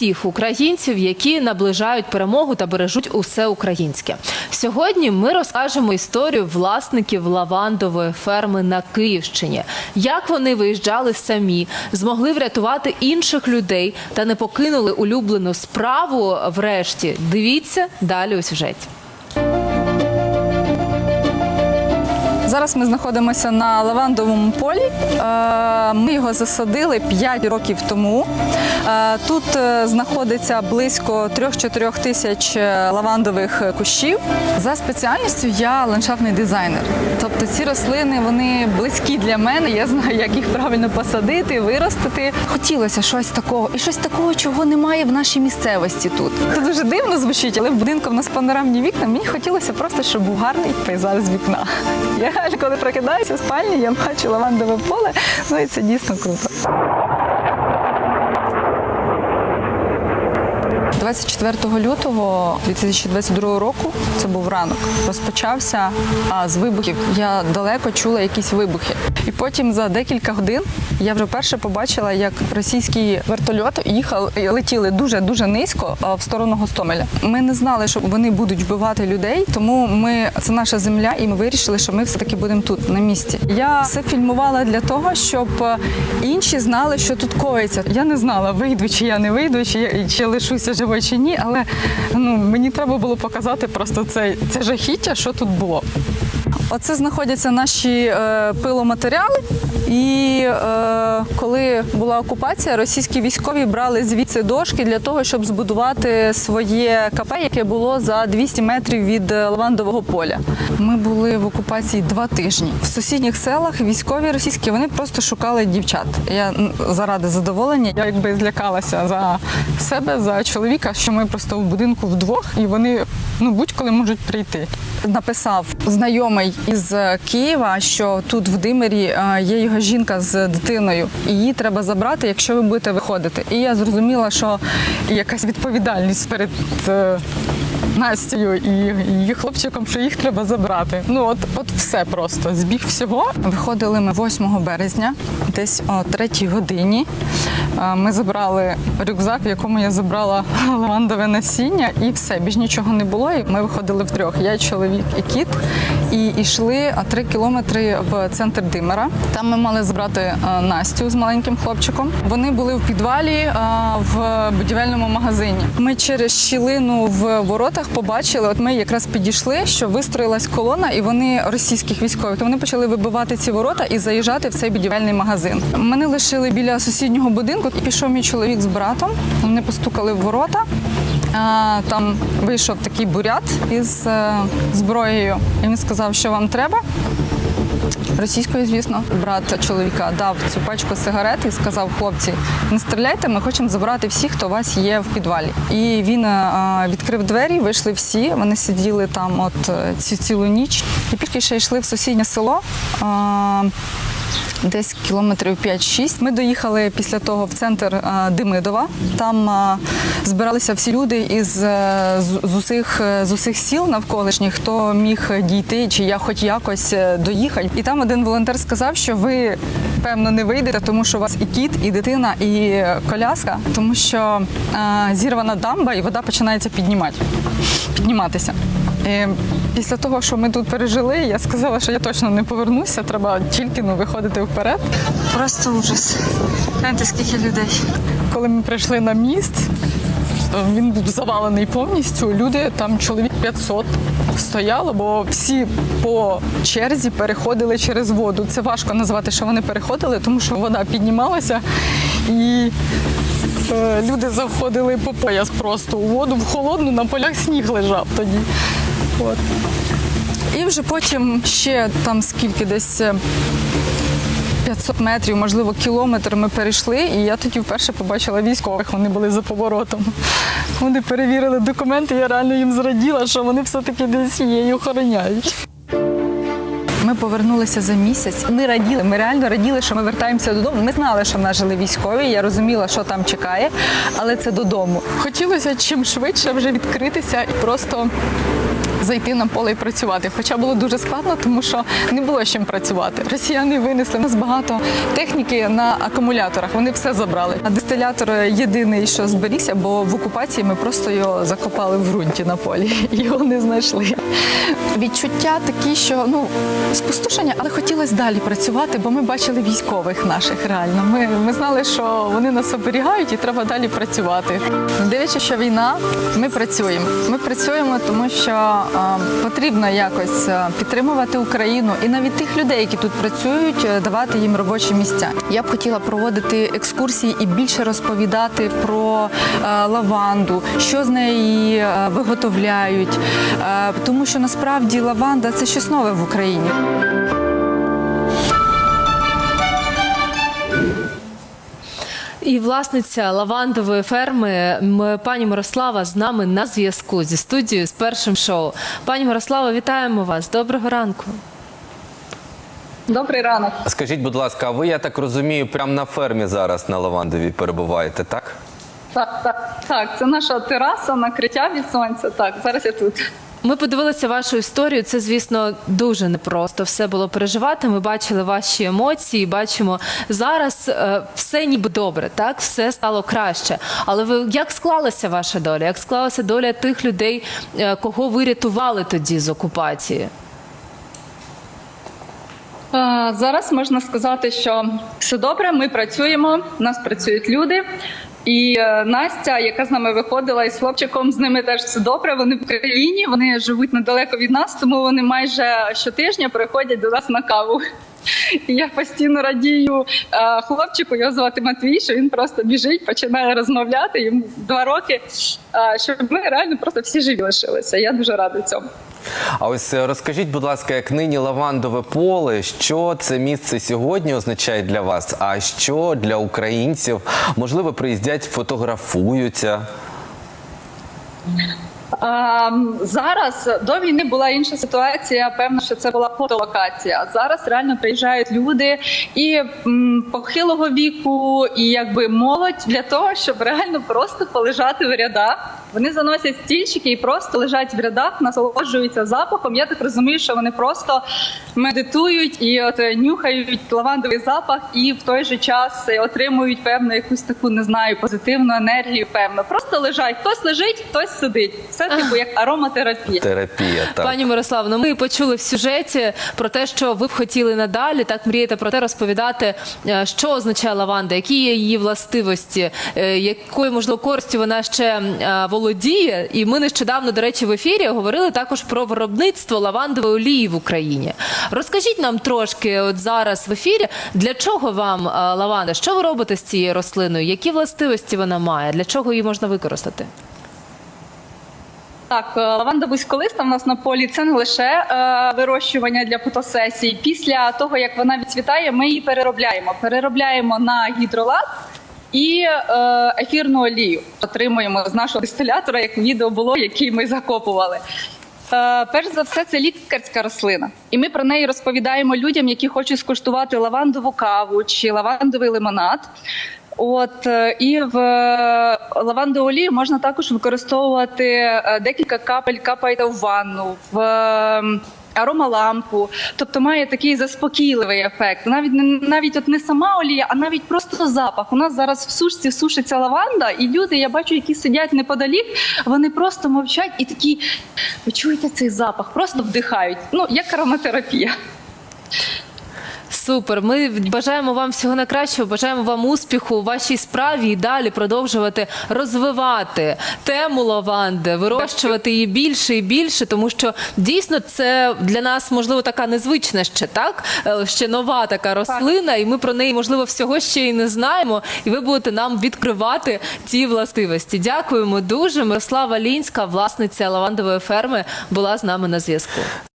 Тих українців, які наближають перемогу та бережуть усе українське. Сьогодні ми розкажемо історію власників лавандової ферми на Київщині, як вони виїжджали самі, змогли врятувати інших людей та не покинули улюблену справу. Врешті дивіться далі у сюжеті. Зараз ми знаходимося на лавандовому полі. Е, Ми його засадили 5 років тому. Е, Тут е, знаходиться близько 3-4 тисяч лавандових кущів. За спеціальністю я ландшафтний дизайнер. Тобто ці рослини вони близькі для мене. Я знаю, як їх правильно посадити, виростити. Хотілося щось такого, і щось такого, чого немає в нашій місцевості тут. Це дуже дивно звучить, але в будинку в нас панорамні вікна. Мені хотілося просто, щоб був гарний пейзаж з вікна. Я реально, коли прокидаюся в спальні, я бачу лавандове поле. Ну і це дійсно круто. 24 лютого 2022 року, це був ранок, розпочався а, з вибухів. Я далеко чула якісь вибухи. І потім за декілька годин я вже перше побачила, як російські вертольоти їхали летіли дуже дуже низько в сторону Гостомеля. Ми не знали, що вони будуть вбивати людей, тому ми це наша земля, і ми вирішили, що ми все таки будемо тут на місці. Я все фільмувала для того, щоб е, інші знали, що тут коїться. Я не знала, вийду чи я не вийду, чи чи лишуся живою чи ні, але ну мені треба було показати просто це, це жахіття, що тут було. Оце знаходяться наші е, пиломатеріали. І е, коли була окупація, російські військові брали звідси дошки для того, щоб збудувати своє КП, яке було за 200 метрів від е, лавандового поля. Ми були в окупації два тижні. В сусідніх селах військові російські вони просто шукали дівчат. Я заради задоволення, я якби злякалася за себе, за чоловіка, що ми просто в будинку вдвох, і вони ну будь-коли можуть прийти. Написав знайомий із е, Києва, що тут в Димирі е, є його жінка з дитиною, і її треба забрати, якщо ви будете виходити. І я зрозуміла, що якась відповідальність перед. Настю і її хлопчиком, що їх треба забрати. Ну от, от все просто збіг всього. Виходили ми 8 березня, десь о 3 годині. Ми забрали рюкзак, в якому я забрала лавандове насіння, і все, більш нічого не було. І ми виходили втрьох. Я, чоловік і кіт, і йшли три кілометри в центр Димера. Там ми мали забрати Настю з маленьким хлопчиком. Вони були в підвалі в будівельному магазині. Ми через щілину в воротах побачили. От ми якраз підійшли, що вистроїлась колона, і вони російських військових. То вони почали вибивати ці ворота і заїжджати в цей будівельний магазин. Мене лишили біля сусіднього будинку, і пішов мій чоловік з братом. Вони постукали в ворота. Там вийшов такий бурят із е, зброєю, і він сказав, що вам треба. Російською, звісно, брат чоловіка дав цю пачку сигарет і сказав: хлопці, не стріляйте, ми хочемо забрати всіх, хто у вас є в підвалі. І він е, відкрив двері, вийшли всі. Вони сиділи там от е, цю цілу ніч. І тільки ще йшли в сусіднє село. Десь кілометрів 5-6. Ми доїхали після того в центр е, Демидова. Там е, збиралися всі люди із е, з, усіх з усіх сіл навколишніх, хто міг дійти, чи я хоч якось доїхати. І там один волонтер сказав, що ви певно не вийдете, тому що у вас і кіт, і дитина, і коляска, тому що зірвана дамба і вода починається піднімати, підніматися. І після того, що ми тут пережили, я сказала, що я точно не повернуся, треба тільки ну, виходити вперед. Просто ужас. Гляньте, скільки людей. Коли ми прийшли на міст, він був завалений повністю. Люди там чоловік 500 стояло, бо всі по черзі переходили через воду. Це важко назвати, що вони переходили, тому що вода піднімалася і. е, Люди заходили по пояс просто у воду в холодну, на полях сніг лежав тоді. От. І вже потім ще там скільки десь е, 500 метрів, можливо, кілометр ми перейшли, і я тоді вперше побачила військових. Вони були за поворотом. Вони перевірили документи, я реально їм зраділа, що вони все-таки десь і охороняють. Ми повернулися за місяць. Ми раділи. Ми реально раділи, що ми вертаємося додому. Ми знали, що в нас жили військові. Я розуміла, що там чекає, але це додому. Хотілося чим швидше вже відкритися і просто зайти на поле і працювати. Хоча було дуже складно, тому що не було з чим працювати. Росіяни винесли У нас багато техніки на акумуляторах. Вони все забрали. А дистилятор єдиний, що зберігся, бо в окупації ми просто його закопали в ґрунті на полі. Його не знайшли. Відчуття такі, що ну спустошення, але хотілося далі працювати, бо ми бачили військових наших реально. Ми, ми знали, що вони нас оберігають і треба далі працювати. Дивлячись, що війна, ми працюємо. Ми працюємо, тому що потрібно якось підтримувати Україну і навіть тих людей, які тут працюють, е, давати їм робочі місця. Я б хотіла проводити екскурсії і більше розповідати про е, лаванду, що з неї е, виготовляють, Е, тому що насправді лаванда це щось нове в Україні. І власниця лавандової ферми пані Мирослава з нами на зв'язку зі студією з першим шоу. Пані Мирослава, вітаємо вас. Доброго ранку. Добрий ранок. Скажіть, будь ласка, а ви, я так розумію, прямо на фермі зараз на Лавандовій перебуваєте, так? Так, так, так. Це наша тераса, накриття від сонця. Так, зараз я тут. Ми подивилися вашу історію. Це, звісно, дуже непросто все було переживати. Ми бачили ваші емоції, бачимо зараз е, все ніби добре, так все стало краще. Але ви як склалася ваша доля? Як склалася доля тих людей, е, кого ви рятували тоді з окупації? Е, Зараз можна сказати, що все добре. Ми працюємо. У нас працюють люди. І е, Настя, яка з нами виходила із хлопчиком, з ними теж все добре. Вони в Україні, вони живуть недалеко від нас, тому вони майже щотижня приходять до нас на каву. Я постійно радію е, хлопчику, його звати Матвій, що він просто біжить, починає розмовляти йому два роки. е, Щоб ми реально просто всі живі лишилися. Я дуже рада цьому. А ось е, розкажіть, будь ласка, як нині лавандове поле, що це місце сьогодні означає для вас, а що для українців? Можливо, приїздять, фотографуються. А, зараз до війни була інша ситуація. Певно, що це була фотолокація. Зараз реально приїжджають люди і похилого віку, і якби молодь для того, щоб реально просто полежати в рядах. Вони заносять стільчики і просто лежать в рядах, насолоджуються запахом. Я так розумію, що вони просто медитують і от е, нюхають лавандовий запах, і в той же час е, отримують певну якусь таку не знаю позитивну енергію. Певно, просто лежать. Хтось лежить, хтось сидить. Це типу як ароматерапія. Терапія, так. Пані Мирославно, ми почули в сюжеті про те, що ви б хотіли надалі так мрієте про те розповідати, е, що означає лаванда, які є її властивості, якою можливо користю вона ще е, володіє. І ми нещодавно, до речі, в ефірі говорили також про виробництво лавандової олії в Україні. Розкажіть нам трошки, от зараз в ефірі, для чого вам е, лаванда? Що ви робите з цією рослиною? Які властивості вона має? Для чого її можна використати? Так, е, лаванда вузьколиста в нас на полі це не лише е, вирощування для фотосесій. Після того як вона відцвітає, ми її переробляємо. Переробляємо на гідролат. І е, ефірну олію отримуємо з нашого дистилятора, як відео було, який ми закопували. Е, перш за все, це лікарська рослина, і ми про неї розповідаємо людям, які хочуть скуштувати лавандову каву чи лавандовий лимонад. От е, і в лавандову олію можна також використовувати декілька капель капаєте в ванну, в е, аромалампу, тобто має такий заспокійливий ефект. Навіть не навіть от не сама олія, а навіть просто запах. У нас зараз в сушці сушиться лаванда, і люди, я бачу, які сидять неподалік, вони просто мовчать і такі ви чуєте цей запах, просто вдихають. Ну як ароматерапія. Супер. Ми бажаємо вам всього найкращого, бажаємо вам успіху у вашій справі і далі продовжувати розвивати тему лаванди, вирощувати її більше і більше, тому що дійсно це для нас можливо така незвична ще так, е, ще нова така рослина, і ми про неї можливо всього ще й не знаємо. І ви будете нам відкривати ці властивості. Дякуємо дуже. Мирослава Лінська, власниця лавандової ферми, була з нами на зв'язку.